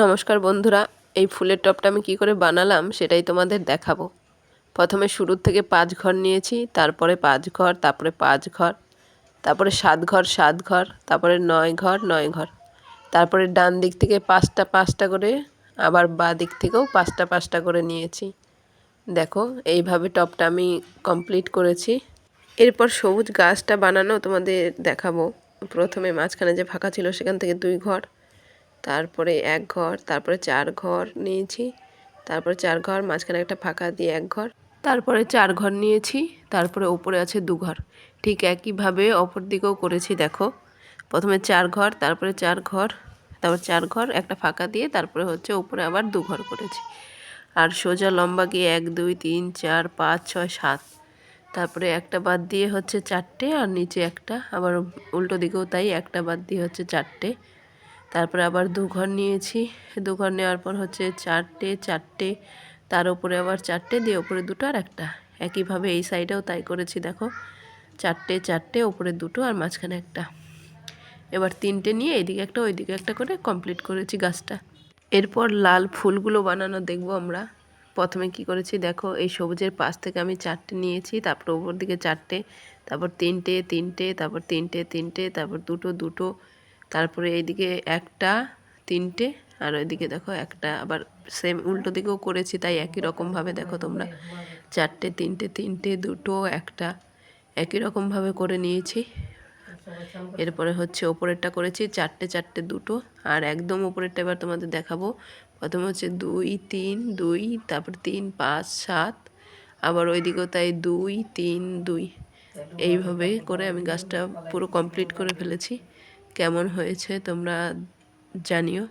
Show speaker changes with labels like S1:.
S1: নমস্কার বন্ধুরা, এই ফুলের টপটা আমি কি করে বানালাম সেটাই তোমাদের দেখাবো। প্রথমে শুরুর থেকে পাঁচ ঘর নিয়েছি, তারপরে পাঁচ ঘর তারপরে পাঁচ ঘর তারপরে সাত ঘর সাত ঘর তারপরে নয় ঘর নয় ঘর তারপরে ডান দিক থেকে পাঁচটা পাঁচটা করে, আবার বা দিক থেকেও পাঁচটা পাঁচটা করে নিয়েছি। দেখো, এইভাবে টপটা আমি কমপ্লিট করেছি। এরপর সবুজ গাছটা বানানো তোমাদের দেখাবো। প্রথমে মাঝখানে যে ফাঁকা ছিল সেখান থেকে দুই ঘর তারপরে এক ঘর, তারপরে চার ঘর নিয়েছি। তারপরে চার ঘর, মাঝখানে একটা ফাঁকা দিয়ে এক ঘর। তারপরে চার ঘর নিয়েছি, তারপরে ওপরে আছে দু ঘর। ঠিক একইভাবে অপর দিকেও করেছি, দেখো। প্রথমে চার ঘর, তারপরে চার ঘর, তারপর চার ঘর, একটা ফাঁকা দিয়ে, তারপরে হচ্ছে উপরে আবার দু ঘর করেছি। আর সোজা লম্বা গিয়ে এক, দুই, তিন, চার, পাঁচ, ছয়, সাত। তারপরে একটা বাদ দিয়ে হচ্ছে চারটে, আর নিচে একটা, আবার উল্টো দিকেও তাই, একটা বাদ দিয়ে হচ্ছে চারটে। তারপরে আবার দু ঘর নিয়েছি। দু ঘর নেওয়ার পর হচ্ছে চারটে চারটে, তার উপরে আবার চারটে, দিয়ে ওপরে দুটো আর একটা। একইভাবে এই সাইডেও তাই করেছি, দেখো। চারটে চারটে, ওপরে দুটো আর মাঝখানে একটা। এবার তিনটে নিয়ে এদিকে একটা, ওইদিকে একটা করে কমপ্লিট করেছি গাছটা। এরপর লাল ফুলগুলো বানানো দেখব আমরা। প্রথমে কি করেছি, দেখো, এই সবুজের পাশ থেকে আমি চারটে নিয়েছি, তারপর ওপর দিকে চারটে, তারপর তিনটে তিনটে, তারপর তিনটে তিনটে, তারপর দুটো দুটো তারপরে এইদিকে একটা, তিনটে, আর ওইদিকে দেখো একটা, আবার সেম উল্টো দিকেও করেছি তাই একই রকমভাবে দেখো তোমরা। চারটে, তিনটে তিনটে, দুটো, একটা, একই রকমভাবে করে নিয়েছি। এরপরে হচ্ছে ওপরেরটা করেছি, চারটে চারটে, দুটো, আর একদম ওপরেরটা এবার তোমাদের দেখাবো। প্রথমে হচ্ছে দুই, তিন, দুই, তারপর তিন, পাঁচ, সাত, আবার ওইদিকেও তাই দুই, তিন, দুই। এইভাবে করে আমি গাছটা পুরো কমপ্লিট করে ফেলেছি। কেমন হয়েছে তোমরা জানিও।